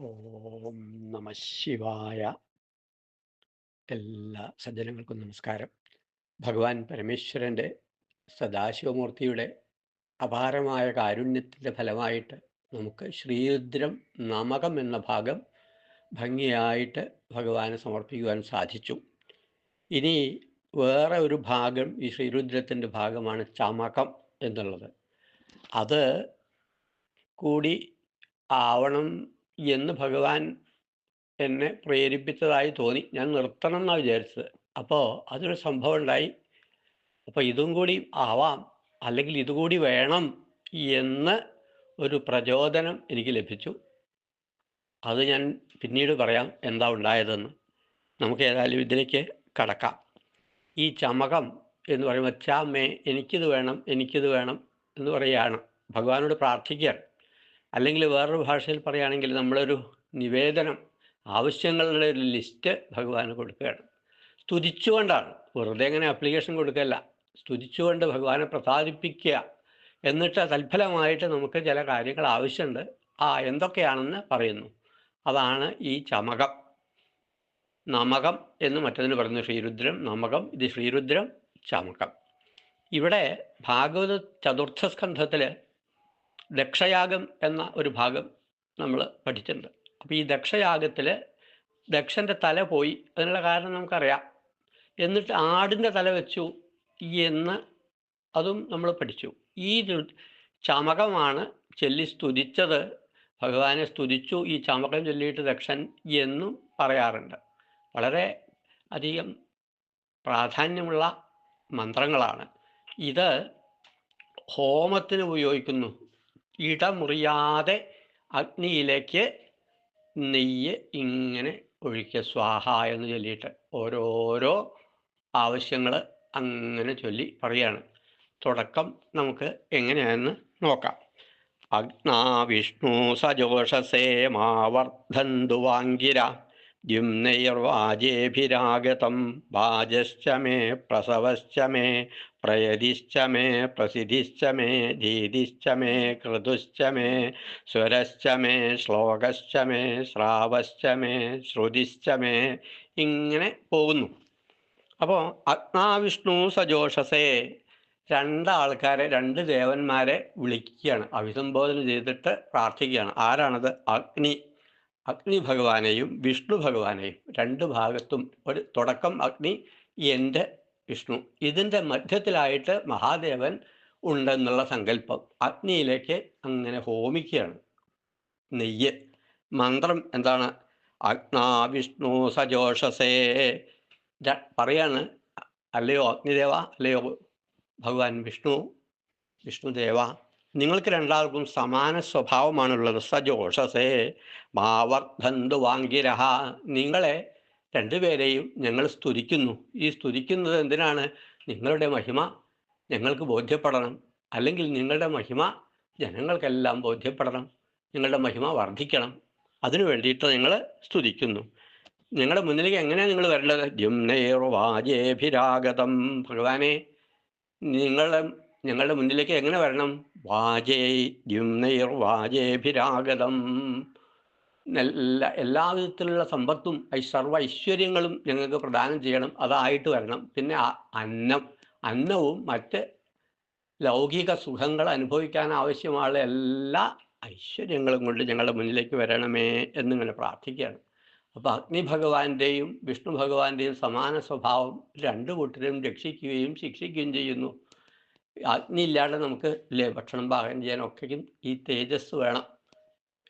ഓം നമ ശിവായ. എല്ലാ സജ്ജനങ്ങൾക്കും നമസ്കാരം. ഭഗവാൻ പരമേശ്വരന്റെ സദാശിവമൂർത്തിയുടെ അപാരമായ കാരുണ്യത്തിന്റെ ഫലമായിട്ട് നമുക്ക് ശ്രീരുദ്രം നമകം എന്ന ഭാഗം ഭംഗിയായിട്ട് ഭഗവാന് സമർപ്പിക്കുവാൻ സാധിച്ചു. ഇനി വേറെ ഒരു ഭാഗം ഈ ശ്രീരുദ്രത്തിന്റെ ഭാഗമാണ് ചമകം എന്നുള്ളത്. അത് കൂടി ആവണം എന്ന് ഭഗവാൻ എന്നെ പ്രേരിപ്പിച്ചതായി തോന്നി. ഞാൻ നിർത്തണം എന്നാണ് വിചാരിച്ചത്. അപ്പോൾ അതൊരു സംഭവം ഉണ്ടായി അപ്പോൾ ഇതും കൂടി ആവാം. അല്ലെങ്കിൽ ഇതുകൂടി വേണം എന്ന് ഒരു പ്രചോദനം എനിക്ക് ലഭിച്ചു. അത് ഞാൻ പിന്നീട് പറയാം എന്താ ഉണ്ടായതെന്ന്. നമുക്ക് ഏതായാലും ഇതിലേക്ക് കടക്കാം. ഈ ചമകം എന്ന് പറയുമ്പോൾ ചാമേ എനിക്കിത് വേണം എനിക്കിത് വേണം എന്ന് പറയുകയാണ്. ഭഗവാനോട് പ്രാർത്ഥിക്കുകയാണ്. അല്ലെങ്കിൽ വേറൊരു ഭാഷയിൽ പറയുകയാണെങ്കിൽ നമ്മളൊരു നിവേദനം ആവശ്യങ്ങളുടെ ഒരു ലിസ്റ്റ് ഭഗവാന് കൊടുക്കുകയാണ്. സ്തുതിച്ചുകൊണ്ടാണ്. വെറുതെ അങ്ങനെ അപ്ലിക്കേഷൻ കൊടുക്കല്ല സ്തുതിച്ചുകൊണ്ട് ഭഗവാനെ പ്രസാദിപ്പിക്കുക എന്നിട്ട് തൽഫലമായിട്ട് നമുക്ക് ചില കാര്യങ്ങൾ ആവശ്യമുണ്ട്. ആ എന്തൊക്കെയാണെന്ന് പറയുന്നു. അതാണ് ഈ ചമകം. നമകം എന്ന് മറ്റതിന് പറയുന്നു ശ്രീരുദ്രം. നമകം ഇത് ശ്രീരുദ്രം ചമകം. ഇവിടെ ഭാഗവത ചതുർത്ഥ സ്കന്ധത്തിൽ ദക്ഷയാഗം എന്ന ഒരു ഭാഗം നമ്മൾ പഠിച്ചിട്ടുണ്ട്. അപ്പോൾ ഈ ദക്ഷയാഗത്തിൽ ദക്ഷന്റെ തല പോയി. അതിനുള്ള കാരണം നമുക്കറിയാം. എന്നിട്ട് ആടിന്റെ തല വെച്ചു എന്ന് അതും നമ്മൾ പഠിച്ചു. ഈ ചമകമാണ് ചൊല്ലി സ്തുതിച്ചത്. ഭഗവാനെ സ്തുതിച്ചു. ഈ ചമകം ചൊല്ലിയിട്ട് ദക്ഷൻ എന്നും പറയാറുണ്ട്. വളരെ അധികം പ്രാധാന്യമുള്ള മന്ത്രങ്ങളാണ്. ഇത് ഹോമത്തിന് ഉപയോഗിക്കുന്നു. ഇടമുറിയാതെ അഗ്നിയിലേക്ക് നെയ്യ് ഇങ്ങനെ ഒഴിക്കുക. സ്വാഹ എന്ന് ചൊല്ലിയിട്ട് ഓരോരോ ആവശ്യങ്ങൾ അങ്ങനെ ചൊല്ലി പറയാണ് തുടക്കം നമുക്ക് എങ്ങനെയാണെന്ന് നോക്കാം. അഗ്നാ വിഷ്ണു സജോഷസേ മാവർദ്ധന്തു വാങ്കിര ദ്യുംനൈർവാജേഭിരാഗതം വാജശ്ച മേ പ്രസവശ്ച മേ പ്രയതിശ്ച മേ പ്രസിദ്ധിശ്ച മേ ധീതിശ്ച മേ ക്രതുശ്ച മേ സ്വരശ്ച മേ ശ്ലോകശ്ച മേ ശ്രാവശ്ച മേ ശ്രുതിശ്ച മേ ഇങ്ങനെ പോകുന്നു. അപ്പോൾ അഗ്നാവിഷ്ണു സജോഷസേ രണ്ടാൾക്കാരെ രണ്ട് ദേവന്മാരെ വിളിക്കുകയാണ്. അഭിസംബോധന ചെയ്തിട്ട് പ്രാർത്ഥിക്കുകയാണ്. ആരാണത്? അഗ്നി. അഗ്നി ഭഗവാനെയും വിഷ്ണു ഭഗവാനെയും. രണ്ട് ഭാഗത്തും ഒരു തുടക്കം അഗ്നി എന്റെ വിഷ്ണു. ഇതിന്റെ മധ്യത്തിലായിട്ട് മഹാദേവൻ ഉണ്ടെന്നുള്ള സങ്കല്പം. അഗ്നിയിലേക്ക് അങ്ങനെ ഹോമിക്കുകയാണ്. നെയ്യ്. മന്ത്രം എന്താണ്? അഗ്നാ വിഷ്ണു സജോഷസേ. പറയാണ്. അല്ലയോ അഗ്നിദേവ? അല്ലയോ ഭഗവാൻ വിഷ്ണു? വിഷ്ണുദേവ. നിങ്ങൾക്ക് രണ്ടാൾക്കും സമാന സ്വഭാവമാണുള്ളത്. സജോഷസേ. മാവർദ്ധന്തു വാങ്കിരഹ. നിങ്ങളെ രണ്ടുപേരെയും ഞങ്ങൾ സ്തുതിക്കുന്നു. ഈ സ്തുതിക്കുന്നത് എന്തിനാണ്? നിങ്ങളുടെ മഹിമ ഞങ്ങൾക്ക് ബോധ്യപ്പെടണം. അല്ലെങ്കിൽ നിങ്ങളുടെ മഹിമ ജനങ്ങൾക്കെല്ലാം ബോധ്യപ്പെടണം. നിങ്ങളുടെ മഹിമ വർദ്ധിക്കണം. അതിനു വേണ്ടിയിട്ട് നിങ്ങൾ സ്തുതിക്കുന്നു. നിങ്ങളുടെ മുന്നിലേക്ക് എങ്ങനെയാണ് നിങ്ങൾ വരേണ്ടത്? ദ്യുമ്നൈർ വാജേഭിരാഗതം ഭഗവാനെ നിങ്ങളുടെ ഞങ്ങളുടെ മുന്നിലേക്ക് എങ്ങനെ വരണം? വാജേ ദ്യുമ്നൈർ വാജേഭിരാഗതം എല്ലാ വിധത്തിലുള്ള സമ്പത്തും ഐ സർവ ഐശ്വര്യങ്ങളും ഞങ്ങൾക്ക് പ്രദാനം ചെയ്യണം. അതായിട്ട് വരണം. പിന്നെ അന്നം അന്നവും മറ്റ് ലൗകിക സുഖങ്ങൾ അനുഭവിക്കാൻ ആവശ്യമായ എല്ലാ ഐശ്വര്യങ്ങളും കൊണ്ട് ഞങ്ങളുടെ മുന്നിലേക്ക് വരണമേ എന്നിങ്ങനെ പ്രാർത്ഥിക്കുകയാണ്. അപ്പോൾ അഗ്നി ഭഗവാന്റെയും വിഷ്ണു ഭഗവാന്റെയും സമാന സ്വഭാവം രണ്ടു കൂട്ടരും രക്ഷിക്കുകയും ശിക്ഷിക്കുകയും ചെയ്യുന്നു. അഗ്നി ഇല്ലാതെ നമുക്ക് ഭക്ഷണം പാകം ചെയ്യാനൊക്കെയും ഈ തേജസ് വേണം.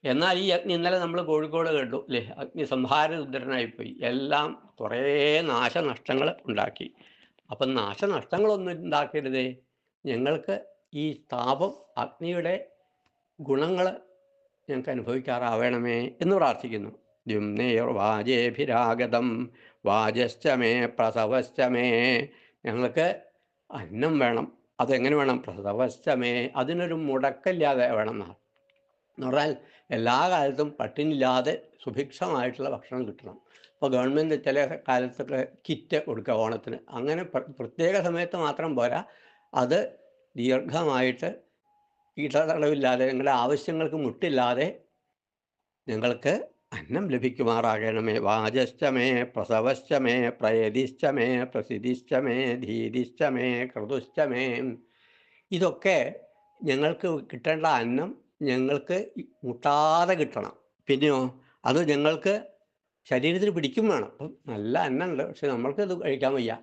എന്നാൽ ഈ അഗ്നി ഇന്നലെ നമ്മൾ കോഴിക്കോട് കണ്ടു അല്ലേ അഗ്നി സംഹാരരുദ്രനായിപ്പോയി എല്ലാം കുറേ നാശനഷ്ടങ്ങൾ ഉണ്ടാക്കി. അപ്പം നാശനഷ്ടങ്ങളൊന്നും ഉണ്ടാക്കരുതേ. ഞങ്ങൾക്ക് ഈ താപം അഗ്നിയുടെ ഗുണങ്ങൾ ഞങ്ങൾക്ക് അനുഭവിക്കാറാവണമേ എന്ന് പ്രാർത്ഥിക്കുന്നു. ദ്യുമ്നേർ വാജേഭിരാഗതം വാജശ്ച മേ പ്രസവശ്ച ഞങ്ങൾക്ക് അന്നം വേണം. അതെങ്ങനെ വേണം? പ്രസവശ്ചമേ അതിനൊരു മുടക്കില്ലാതെ വേണം എന്ന് പറഞ്ഞാൽ എല്ലാ കാലത്തും പട്ടിണില്ലാതെ സുഭിക്ഷമായിട്ടുള്ള ഭക്ഷണം കിട്ടണം. ഇപ്പോൾ ഗവൺമെന്റ് ചില കാലത്തൊക്കെ കിറ്റ് കൊടുക്കുക ഓണത്തിന്. അങ്ങനെ പ്രത്യേക സമയത്ത് മാത്രം പോരാ. അത് ദീർഘമായിട്ട് ഇടതടവില്ലാതെ നിങ്ങളുടെ ആവശ്യങ്ങൾക്ക് മുട്ടില്ലാതെ നിങ്ങൾക്ക് അന്നം ലഭിക്കുമാറാകണമേ. വാചശ്ചമേ പ്രസവശ്ചമേ പ്രയതിശ്ചമേ പ്രസിദ്ധിശ്ചമേ ധീതിശ്ചമേ കൃതുശ്ചമേ ഇതൊക്കെ ഞങ്ങൾക്ക് കിട്ടേണ്ട അന്നം ഞങ്ങൾക്ക് മുട്ടാതെ കിട്ടണം. പിന്നെയോ അത് ഞങ്ങൾക്ക് ശരീരത്തിന് പിടിക്കും വേണം. അപ്പം നല്ല അന്നമുണ്ട് പക്ഷെ നമ്മൾക്ക് അത് കഴിക്കാൻ വയ്യ.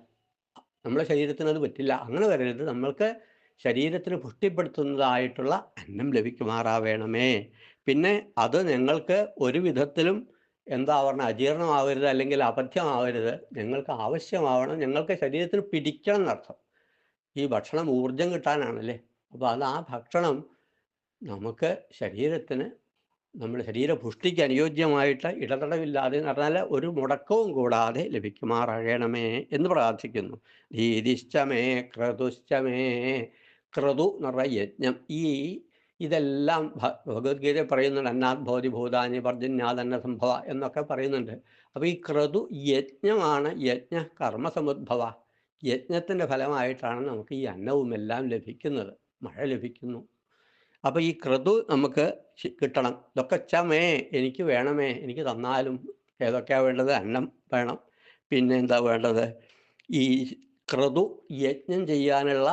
നമ്മുടെ ശരീരത്തിന് അത് പറ്റില്ല. അങ്ങനെ വരരുത്. നമ്മൾക്ക് ശരീരത്തിന് പുഷ്ടിപ്പെടുത്തുന്നതായിട്ടുള്ള അന്നം ലഭിക്കുമാറാവേണമേ. പിന്നെ അത് ഞങ്ങൾക്ക് ഒരു വിധത്തിലും എന്താ പറഞ്ഞ അജീർണമാവരുത് അല്ലെങ്കിൽ അബദ്ധമാവരുത്. ഞങ്ങൾക്ക് ആവശ്യമാവണം. ഞങ്ങൾക്ക് ശരീരത്തിന് പിടിക്കണം എന്നർത്ഥം. ഈ ഭക്ഷണം ഊർജം കിട്ടാനാണല്ലേ? അപ്പോൾ അത് ആ ഭക്ഷണം നമുക്ക് ശരീരത്തിന് നമ്മുടെ ശരീരപുഷ്ടിക്ക് അനുയോജ്യമായിട്ട് ഇടതടവില്ലാതെ നടന്നാൽ ഒരു മുടക്കവും കൂടാതെ ലഭിക്കുമാറാകണമേ എന്ന് പ്രാർത്ഥിക്കുന്നു. ധീതിശ്ചമേ ക്രതുശ്ചമേ ക്രതു എന്ന് പറഞ്ഞ യജ്ഞം. ഈ ഇതെല്ലാം ഭഗവത്ഗീത പറയുന്നുണ്ട് അന്നാത് ഭവതി ഭൂതാനി പർജന്യാതന്ന സംഭവ എന്നൊക്കെ പറയുന്നുണ്ട്. അപ്പോൾ ഈ ക്രതു യജ്ഞമാണ് യജ്ഞ കർമ്മസമുദ്ഭവ. യജ്ഞത്തിന്റെ ഫലമായിട്ടാണ് നമുക്ക് ഈ അന്നവും എല്ലാം ലഭിക്കുന്നത്. മഴ ലഭിക്കുന്നു. അപ്പോൾ ഈ ക്രതു നമുക്ക് കിട്ടണം. ഇതൊക്കെ ചമേ എനിക്ക് വേണമേ എനിക്ക് തന്നാലും ഏതൊക്കെയാണ് വേണ്ടത്? അന്നം വേണം. പിന്നെ എന്താ വേണ്ടത്? ഈ ക്രതു യജ്ഞം ചെയ്യാനുള്ള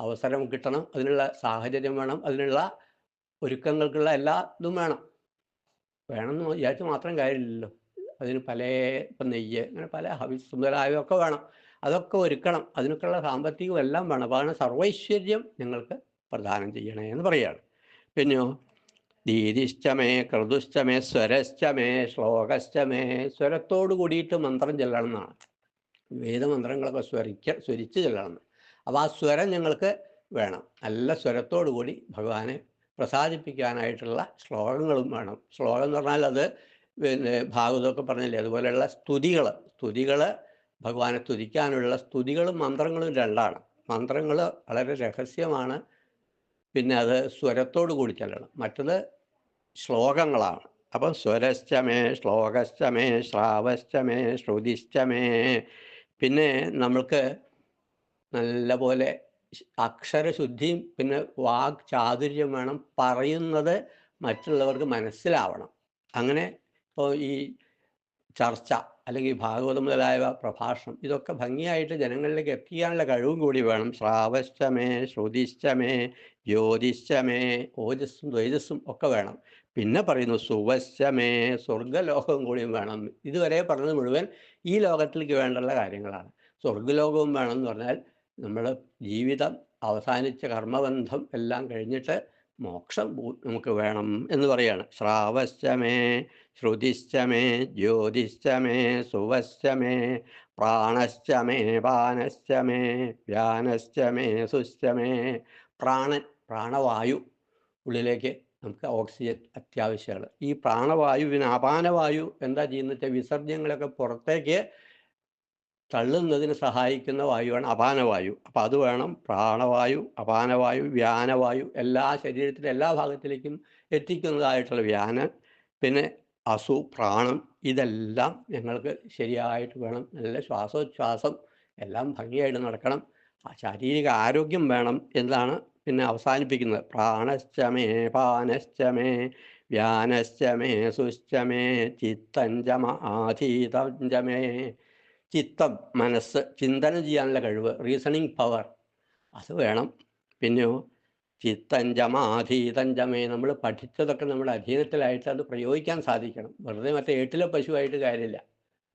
അവസരം കിട്ടണം. അതിനുള്ള സാഹചര്യം വേണം. അതിനുള്ള ഒരുക്കങ്ങൾക്കുള്ള എല്ലാ ഇതും വേണം. വേണമെന്ന് വിചാരിച്ച് മാത്രം കാര്യമില്ലല്ലോ. അതിന് പല ഇപ്പം നെയ്യ് അങ്ങനെ പല ഹവിസ് മുതലായവയൊക്കെ വേണം. അതൊക്കെ ഒരുക്കണം. അതിനൊക്കെയുള്ള സാമ്പത്തികം എല്ലാം വേണം. അപ്പോൾ അങ്ങനെ സർവൈശ്വര്യം ഞങ്ങൾക്ക് പ്രദാനം ചെയ്യണേ എന്ന് പറയാണ്. പിന്നെയോ ദീതിശ്ചമേ കൃതുഷ്ടമേ സ്വരശ്ചമേ ശ്ലോകശ്ചമേ സ്വരത്തോട് കൂടിയിട്ട് മന്ത്രം ചെല്ലണം എന്നാണ് വേദമന്ത്രങ്ങളൊക്കെ സ്വരിക്ക സ്വരിച്ച് ചെല്ലണം. അപ്പോൾ ആ സ്വരം ഞങ്ങൾക്ക് വേണം. നല്ല സ്വരത്തോടു കൂടി ഭഗവാനെ പ്രസാദിപ്പിക്കാനായിട്ടുള്ള ശ്ലോകങ്ങളും വേണം. ശ്ലോകം എന്ന് പറഞ്ഞാൽ അത് പിന്നെ ഭാഗവതമൊക്കെ പറഞ്ഞില്ലേ? അതുപോലെയുള്ള സ്തുതികൾ സ്തുതികൾ ഭഗവാനെ സ്തുതിക്കാനുള്ള സ്തുതികളും മന്ത്രങ്ങളും രണ്ടാണ്. മന്ത്രങ്ങൾ വളരെ രഹസ്യമാണ്. പിന്നെ അത് സ്വരത്തോടു കൂടി ചെല്ലണം. മറ്റത് ശ്ലോകങ്ങളാണ്. അപ്പം സ്വരശ്ചമേ ശ്ലോകശ്ചമേ ശ്രാവശ്ചമേ ശ്രുതിശ്ചമേ. പിന്നെ നമ്മൾക്ക് നല്ലപോലെ അക്ഷരശുദ്ധിയും പിന്നെ വാഗ് ചാതുര്യം വേണം. പറയുന്നത് മറ്റുള്ളവർക്ക് മനസ്സിലാവണം. അങ്ങനെ ഇപ്പോൾ ഈ ചർച്ച അല്ലെങ്കിൽ ഭാഗവതം മുതലായ പ്രഭാഷണം ഇതൊക്കെ ഭംഗിയായിട്ട് ജനങ്ങളിലേക്ക് എത്തിക്കാനുള്ള കഴിവും കൂടി വേണം. ശ്രാവശ്ചമേ ശ്രുതിശ്ചമേ ജ്യോതിശ്ചമേ ഓജസ്സും ദ്വൈജസ്സും ഒക്കെ വേണം. പിന്നെ പറയുന്നു സുവശ്ചമേ സ്വർഗലോകവും കൂടിയും വേണം. ഇതുവരെ പറഞ്ഞത് മുഴുവൻ ഈ ലോകത്തിലേക്ക് വേണ്ടുള്ള കാര്യങ്ങളാണ്. സ്വർഗലോകവും വേണം എന്ന് പറഞ്ഞാൽ നമ്മൾ ജീവിതം അവസാനിച്ച കർമ്മബന്ധം എല്ലാം കഴിഞ്ഞിട്ട് മോക്ഷം നമുക്ക് വേണം എന്ന് പറയാണ്. ശ്രാവശ്ചമേ ശ്രുതിശ്ചമേ പാനശ്ച മേ വ്യാനശ്ച മേ സുശ്ച മേ. പ്രാണൻ പ്രാണവായു ഉള്ളിലേക്ക് നമുക്ക് ഓക്സിജൻ അത്യാവശ്യമാണ്. ഈ പ്രാണവായുവിന് അപാനവായു എന്താ ചെയ്യുന്നത് വെച്ചാൽ വിസർജ്യങ്ങളൊക്കെ പുറത്തേക്ക് തള്ളുന്നതിന് സഹായിക്കുന്ന വായുവാണ് അപാനവായു. അപ്പോൾ അത് വേണം പ്രാണവായു അപാനവായു വ്യാനവായു എല്ലാ ശരീരത്തിന്റെ എല്ലാ ഭാഗത്തിലേക്കും എത്തിക്കുന്നതായിട്ടുള്ള വ്യാനം. പിന്നെ അസു പ്രാണം ഇതെല്ലാം ഞങ്ങൾക്ക് ശരിയായിട്ട് വേണം. നല്ല ശ്വാസോച്ഛ്വാസം എല്ലാം ഭംഗിയായിട്ട് നടക്കണം. ശാരീരിക ആരോഗ്യം വേണം എന്നതാണ് പിന്നെ അവസാനിപ്പിക്കുന്നത്. പ്രാണശ്ചമേ പാനശ്ചമേ വ്യാനശ്ചമേ സുശ്ചമേ ചിത്തഞ്ചമ ആധീതഞ്ചമേ ചിത്തം മനസ്സ് ചിന്തനം ചെയ്യാനുള്ള കഴിവ് റീസണിങ് പവർ അത് വേണം. പിന്നെയോ ചിത്തഞ്ചമാധീതഞ്ചമേ നമ്മൾ പഠിച്ചതൊക്കെ നമ്മുടെ അധീനത്തിലായിട്ട് അത് പ്രയോഗിക്കാൻ സാധിക്കണം. വെറുതെ മറ്റേ ഏട്ടിലെ പശുവായിട്ട് കാര്യമില്ല.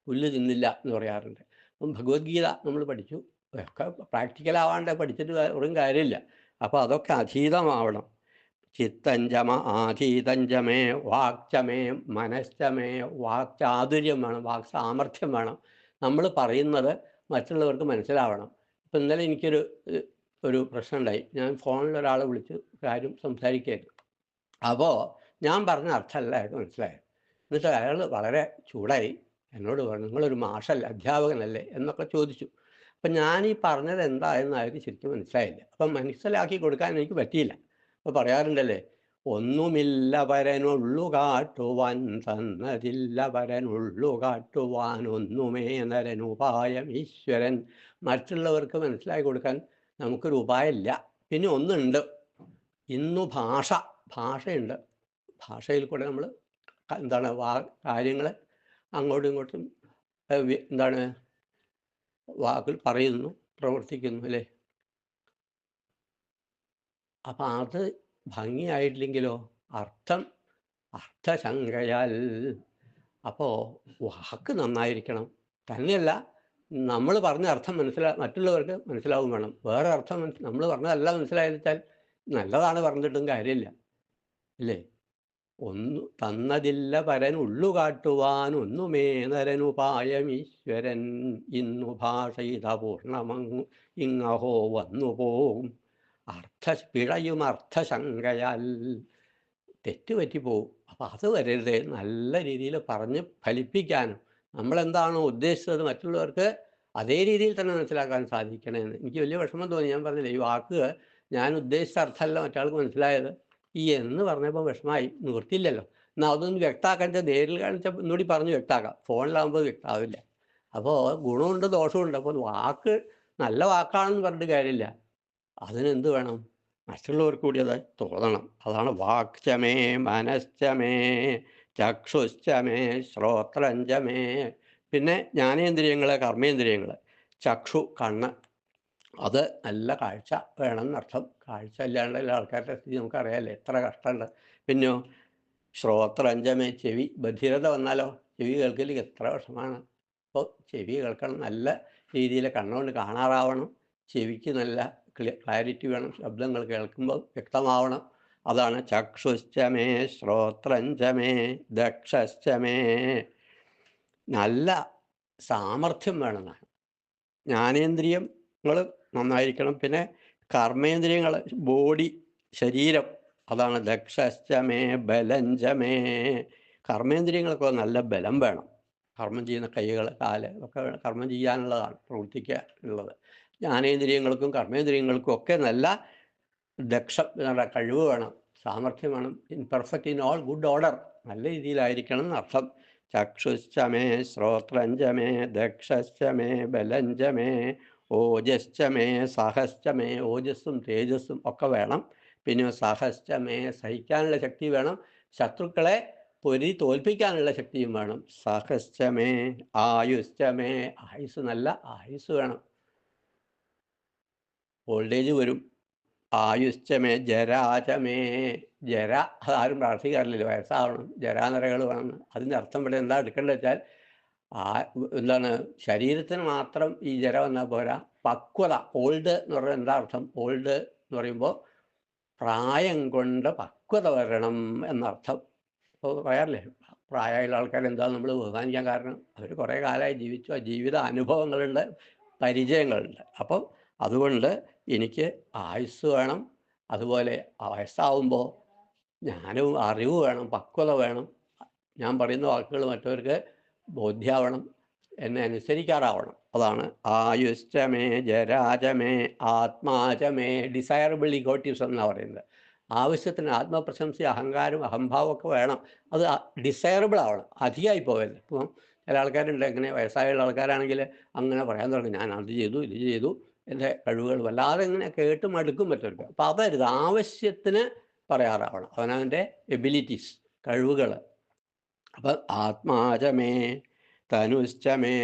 പുല്ല് തിന്നില്ല എന്ന് പറയാറുണ്ട്. അപ്പം ഭഗവത്ഗീത നമ്മൾ പഠിച്ചു. ഒക്കെ പ്രാക്ടിക്കലാവാണ്ട് പഠിച്ചിട്ട് വെറും കാര്യമില്ല. അപ്പോൾ അതൊക്കെ അധീതമാവണം ചിത്തഞ്ചമ ആധീതഞ്ചമേ വാക്ചമേ മനശ്ചമേ വാക്ചാതുര്യം വേണം. വാക് സാമർഥ്യം വേണം. നമ്മൾ പറയുന്നത് മറ്റുള്ളവർക്ക് മനസ്സിലാവണം. ഇപ്പം ഇന്നലെ എനിക്കൊരു ഒരു പ്രശ്നം ഉണ്ടായി ഞാൻ ഫോണിൽ ഒരാളെ വിളിച്ച് കാര്യം സംസാരിക്കുകയായിരുന്നു. അപ്പോൾ ഞാൻ പറഞ്ഞ അർത്ഥമല്ല അയാൾക്ക് മനസ്സിലായത് എന്നിട്ട് അയാൾ വളരെ ചൂടായി. എന്നോട് പറഞ്ഞു നിങ്ങളൊരു മാഷല്ല അധ്യാപകനല്ലേ? എന്നൊക്കെ ചോദിച്ചു. അപ്പം ഞാൻ ഈ പറഞ്ഞത് എന്തായെന്ന് അയാൾക്ക് ശരിക്കും മനസ്സിലായില്ല. അപ്പം മനസ്സിലാക്കി കൊടുക്കാൻ എനിക്ക് പറ്റിയില്ല. അപ്പോൾ പറയാറുണ്ടല്ലേ ഒന്നുമില്ല വരനുള്ളു കാട്ടുവാൻ തന്നതില്ല വരനുള്ളു കാട്ടുവാൻ ഒന്നുമേ നരനുപായം ഈശ്വരൻ. മറ്റുള്ളവർക്ക് മനസ്സിലാക്കി കൊടുക്കാൻ നമുക്കൊരു ഉപായമില്ല. പിന്നെ ഒന്നുണ്ട്. ഇന്നു ഭാഷ. ഭാഷയുണ്ട്. ഭാഷയിൽ കൂടെ നമ്മൾ എന്താണ് വാ കാര്യങ്ങൾ അങ്ങോട്ടും ഇങ്ങോട്ടും എന്താണ് വാക്കിൽ പറയുന്നു പ്രവർത്തിക്കുന്നു അല്ലേ? അപ്പം അത് ഭംഗിയായിട്ടില്ലെങ്കിലോ? അർത്ഥം അർത്ഥശങ്കയാൽ. അപ്പോൾ വാക്ക് നന്നായിരിക്കണം. തന്നെയല്ല നമ്മൾ പറഞ്ഞ അർത്ഥം മനസ്സിലാ മറ്റുള്ളവർക്ക് മനസ്സിലാവും വേണം. വേറെ അർത്ഥം മനസ്സ് നമ്മൾ പറഞ്ഞതല്ല മനസ്സിലായെന്നുവെച്ചാൽ നല്ലതാണ് പറഞ്ഞിട്ടും കാര്യമില്ല. അല്ലേ ഒന്നു തന്നതില്ല പരൻ ഉള്ളു കാട്ടുവാൻ ഒന്നുമേ നരനുപായമീശ്വരൻ ഇന്നു ഭാഷയിത പൂർണമങ്ങു ഇങ്ങഹോ വന്നു പോവും. അർത്ഥ പിഴയും അർത്ഥശങ്കയാൽ തെറ്റുപറ്റി അപ്പം അത് വരരുത്. നല്ല രീതിയിൽ പറഞ്ഞ് ഫലിപ്പിക്കാനും നമ്മളെന്താണോ ഉദ്ദേശിച്ചത് മറ്റുള്ളവർക്ക് അതേ രീതിയിൽ തന്നെ മനസ്സിലാക്കാൻ സാധിക്കണമെന്ന് എനിക്ക് വലിയ വിഷമം തോന്നി. ഞാൻ പറഞ്ഞില്ല ഈ വാക്ക് ഞാൻ ഉദ്ദേശിച്ച അർത്ഥമല്ല മറ്റാൾക്ക് മനസ്സിലായത്. ഈ എന്ന് പറഞ്ഞപ്പോൾ വിഷമായി നിവൃത്തിയില്ലല്ലോ. എന്നാൽ അതൊന്ന് വ്യക്താക്കാൻ നേരിൽ കാണിച്ച ഒന്നുകൂടി പറഞ്ഞ് വ്യക്താക്കാം ഫോണിലാകുമ്പോൾ വ്യക്താവില്ല അപ്പോൾ ഗുണമുണ്ട് ദോഷമുണ്ട്. അപ്പോൾ വാക്ക് നല്ല വാക്കാണെന്ന് പറഞ്ഞിട്ട് കാര്യമില്ല. അതിനെന്ത് വേണം? മറ്റുള്ളവർക്ക് കൂടി അത് തോന്നണം. അതാണ് വാക്ചമേ മനശ്ചമേ ചക്ഷുശ്ചമേ ശ്രോത്രഞ്ചമേ. പിന്നെ ജ്ഞാനേന്ദ്രിയങ്ങൾ കർമ്മേന്ദ്രിയങ്ങൾ ചക്ഷു കണ്ണ്. അത് നല്ല കാഴ്ച വേണമെന്നർത്ഥം. കാഴ്ച ഇല്ലാണ്ടുള്ള ആൾക്കാരുടെ സ്ഥിതി നമുക്കറിയാമല്ലോ എത്ര കഷ്ടമുണ്ട്. പിന്നെയോ ശ്രോത്രഞ്ചമേ ചെവി. ബധിരത വന്നാലോ? ചെവി കേൾക്കലേക്ക് എത്ര വിഷമാണ് അപ്പോൾ ചെവി കേൾക്കണം. നല്ല രീതിയിൽ കണ്ണുകൊണ്ട് കാണാറാവണം. ചെവിക്ക് നല്ല ക്ലാരിറ്റി വേണം. ശബ്ദങ്ങൾ കേൾക്കുമ്പോൾ വ്യക്തമാവണം. അതാണ് ചക്ഷുശ്ചമേ ശ്രോത്രഞ്ചമേ ദക്ഷശ്ചമേ നല്ല സാമർഥ്യം വേണമെന്നാണ് ജ്ഞാനേന്ദ്രിയങ്ങൾ നന്നായിരിക്കണം. പിന്നെ കർമ്മേന്ദ്രിയങ്ങൾ ബോഡി ശരീരം അതാണ് ദക്ഷശ്ചമേ ബലഞ്ചമേ കർമ്മേന്ദ്രിയങ്ങൾക്ക് നല്ല ബലം വേണം. കർമ്മം ചെയ്യുന്ന കൈകൾ കാൽ ഒക്കെ. കർമ്മം ചെയ്യാനുള്ളതാണ് പ്രവർത്തിക്കാനുള്ളത്. ജ്ഞാനേന്ദ്രിയങ്ങൾക്കും കർമ്മേന്ദ്രിയങ്ങൾക്കും ഒക്കെ നല്ല ദക്ഷ നല്ല കഴിവ് വേണം സാമർഥ്യം വേണം in perfect in all good order നല്ല രീതിയിലായിരിക്കണം എന്നർത്ഥം ചക്ഷുശ്ചമേ ശ്രോത്രഞ്ചമേ ദക്ഷശ്ചമേ ബലഞ്ചമേ ഓജശ്ചമേ സഹശ്ചമേ ഓജസ്സും തേജസ്സും ഒക്കെ വേണം. പിന്നെ സഹശ്ചമേ സഹിക്കാനുള്ള ശക്തി വേണം. ശത്രുക്കളെ പൊരി തോൽപ്പിക്കാനുള്ള ശക്തിയും വേണം. സഹശ്ചമേ ആയുശ്ചമേ ആയുസ് നല്ല ആയുസ് വേണം. ഓൾഡേജ് വരും. ആയുശ്ചമേ ജരാചമേ ജര അതാരും പ്രാർത്ഥിക്കാറില്ലല്ലോ. വയസ്സാവണം. ജരാനരകൾ വേണം. അതിന്റെ അർത്ഥം ഇവിടെ എന്താ എടുക്കേണ്ടത് വെച്ചാൽ ആ എന്താണ് ശരീരത്തിന് മാത്രം ഈ ജര വന്നാൽ പോരാ. പക്വത ഓൾഡ് എന്ന് പറഞ്ഞാൽ എന്താ അർത്ഥം? ഓൾഡ് എന്ന് പറയുമ്പോൾ പ്രായം കൊണ്ട് പക്വത വരണം എന്നർത്ഥം. ഇപ്പോൾ പറയാറില്ലേ? പ്രായമുള്ള ആൾക്കാർ എന്താ നമ്മൾ ബഹുമാനിക്കാൻ കാരണം? അവർ കുറേ കാലമായി ജീവിച്ചു. ആ ജീവിത അനുഭവങ്ങളുണ്ട് പരിചയങ്ങളുണ്ട്. അപ്പം അതുകൊണ്ട് എനിക്ക് ആയുസ് വേണം. അതുപോലെ വയസ്സാവുമ്പോൾ ജ്ഞാനവും അറിവ് വേണം പക്വത വേണം. ഞാൻ പറയുന്ന വാക്കുകൾ മറ്റവർക്ക് ബോധ്യാവണം എന്നെ അനുസരിക്കാറാവണം. അതാണ് ആയുഷ്ടമേ ജരാജമേ ആത്മാജമേ ഡിസയറബിൾ ഇഗോട്ടിവ്സ് എന്നാണ് പറയുന്നത്. ആവശ്യത്തിന് ആത്മപ്രശംസ അഹങ്കാരം അഹംഭാവമൊക്കെ വേണം. അത് ഡിസയറബിൾ ആവണം. അധികമായി പോകരുത് ഇപ്പം ചില ആൾക്കാരുണ്ട്. എങ്ങനെ വയസ്സായുള്ള ആൾക്കാരാണെങ്കിൽ അങ്ങനെ പറയാൻ തുടങ്ങി. ഞാൻ അത് ചെയ്തു ഇത് ചെയ്തു. എന്റെ കഴിവുകൾ വല്ലാതെ ഇങ്ങനെ കേട്ട് മടുക്കും മറ്റവർക്ക്. അപ്പം അതരുത് ആവശ്യത്തിന് പറയാറാവണം. അവനവന്റെ എബിലിറ്റീസ് കഴിവുകൾ. അപ്പം ആത്മാചമേ തനുശ്ചമേ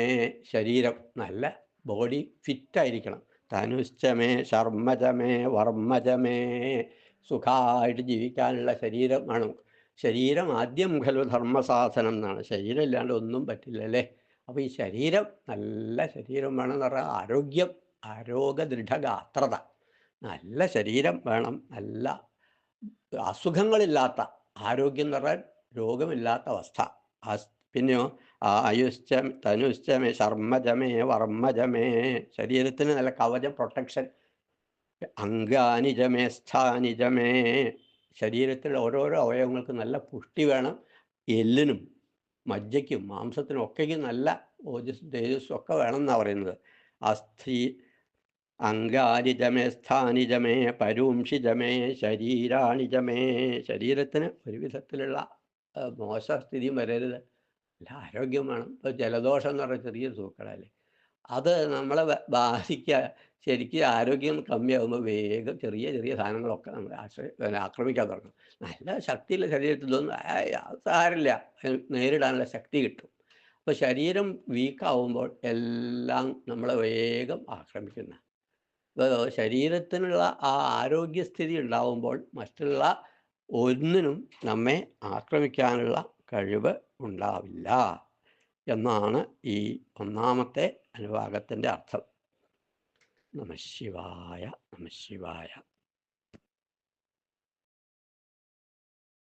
ശരീരം നല്ല ബോഡി ഫിറ്റായിരിക്കണം തനുശ്ചമേ ശർമ്മചമേ വർമ്മചമേ സുഖമായിട്ട് ജീവിക്കാനുള്ള ശരീരം വേണം. ശരീരം ആദ്യം ഖലു ധർമ്മസാധനം എന്നാണ്. ശരീരം ഇല്ലാണ്ട് ഒന്നും പറ്റില്ല അല്ലേ അപ്പോൾ ഈ ശരീരം നല്ല ശരീരം വേണം എന്ന് പറഞ്ഞാൽ ആരോഗ്യം ആരോഗ്യദൃഢഗാത്രത. നല്ല ശരീരം വേണം നല്ല അസുഖങ്ങളില്ലാത്ത ആരോഗ്യം പറഞ്ഞാൽ രോഗമില്ലാത്ത അവസ്ഥ. പിന്നെയോ ആയുശ്ച തനുശ്ചമേ ശർമ്മജമേ വർമ്മജമേ ശരീരത്തിന് നല്ല കവചം പ്രൊട്ടക്ഷൻ അംഗാനിജമേ സ്ഥാനിജമേ. ശരീരത്തിലെ ഓരോരോ അവയവങ്ങൾക്ക് നല്ല പുഷ്ടി വേണം. എല്ലിനും മജ്ജയ്ക്കും മാംസത്തിനും ഒക്കെയും നല്ല ഓജസ് തേജസ്സും ഒക്കെ വേണം എന്നാണ് പറയുന്നത്. അസ്ഥി അംഗാനിജമേ സ്ഥാനിജമേ പരൂംഷിജമേ ശരീരാണിജമേ ശരീരത്തിന് ഒരു വിധത്തിലുള്ള മോശസ്ഥിതിയും വരരുത്. അല്ല ആരോഗ്യം വേണം. ഇപ്പോൾ ജലദോഷം എന്ന് പറഞ്ഞ ചെറിയ സൂക്കളല്ലേ അത് നമ്മളെ ബാധിക്കുക ശരിക്കും ആരോഗ്യം കമ്മിയാകുമ്പോൾ വേഗം ചെറിയ ചെറിയ സാധനങ്ങളൊക്കെ നമ്മൾ ആശ്രയ ആക്രമിക്കാൻ തുടങ്ങും. നല്ല ശക്തിയുള്ള ശരീരത്തിൽ ഒന്നും "ഏയ് അത് നേരിടാനുള്ള ശക്തി കിട്ടും. അപ്പോൾ ശരീരം വീക്കാവുമ്പോൾ എല്ലാം നമ്മളെ വേഗം ആക്രമിക്കുന്ന അപ്പോൾ ശരീരത്തിനുള്ള ആ ആരോഗ്യസ്ഥിതി ഉണ്ടാവുമ്പോൾ മറ്റുള്ള ഒന്നിനും നമ്മെ ആക്രമിക്കാനുള്ള കഴിവ് ഉണ്ടാവില്ല എന്നാണ് ഈ ഒന്നാമത്തെ അനുഭാഗത്തിന്റെ അർത്ഥം. നമ ശിവായ നമ ശിവായ.